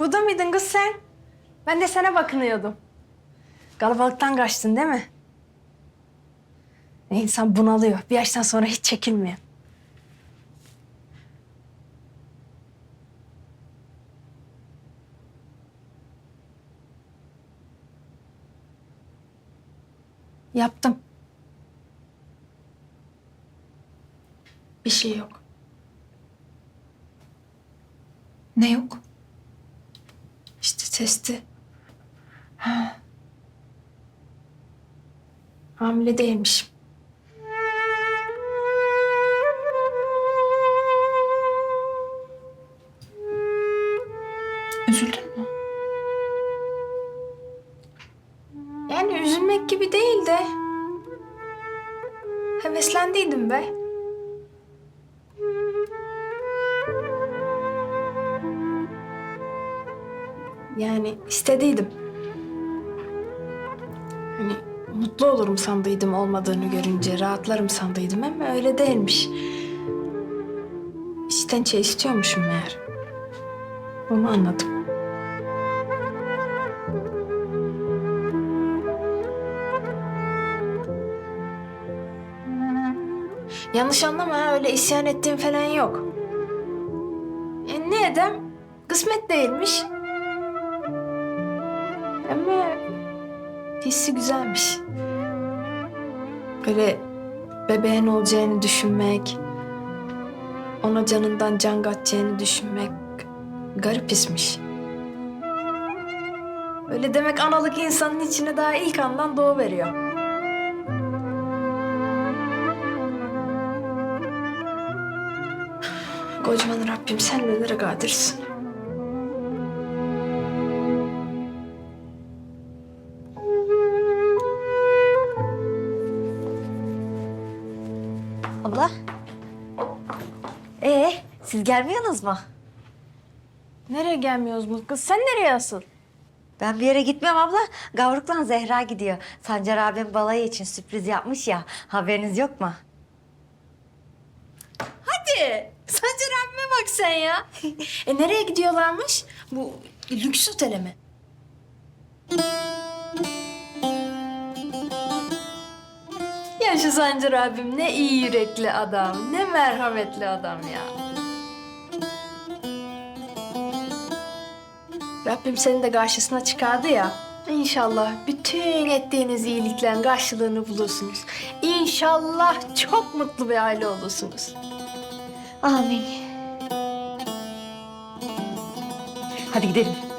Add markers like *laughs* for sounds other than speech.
Burada mıydın kız sen? Ben de sana bakınıyordum. Kalabalıktan kaçtın değil mi? İnsan bunalıyor. Bir yaştan sonra hiç çekilmiyor. Yaptım. Bir şey yok. Ne yok? Ha. Hamile değilmişim. Üzüldün mü? Yani üzülmek gibi değil de... Heveslendiydim be. Yani istediydim. Hani mutlu olurum sandıydım olmadığını görünce, rahatlarım sandıydım ama öyle değilmiş. İçten şey istiyormuşum meğer. Onu anladım. Yanlış anlama ha, öyle isyan ettiğim falan yok. E ne edem? Kısmet değilmiş. Hissi güzelmiş. Böyle bebeğin olacağını düşünmek, ona canından can katacağını düşünmek garip hismiş. Öyle demek analık insanın içine daha ilk andan doğu veriyor. Kocaman Rabbim sen nelere kadirsin. Ee, siz gelmiyorsunuz mu? Nereye gelmiyoruz kız? Sen nereye asıl? Ben bir yere gitmiyorum abla. Gavruklan Zehra gidiyor. Sancar abim balayı için sürpriz yapmış ya. Haberiniz yok mu? Hadi. Sancar abime bak sen ya. *laughs* e nereye gidiyorlarmış? Bu lüks otele mi? Ya şu Sancar abim ne iyi yürekli adam, ne merhametli adam ya. Rabbim seni de karşısına çıkardı ya. İnşallah bütün ettiğiniz iyiliklerin karşılığını bulursunuz. İnşallah çok mutlu bir aile olursunuz. Amin. Hadi gidelim.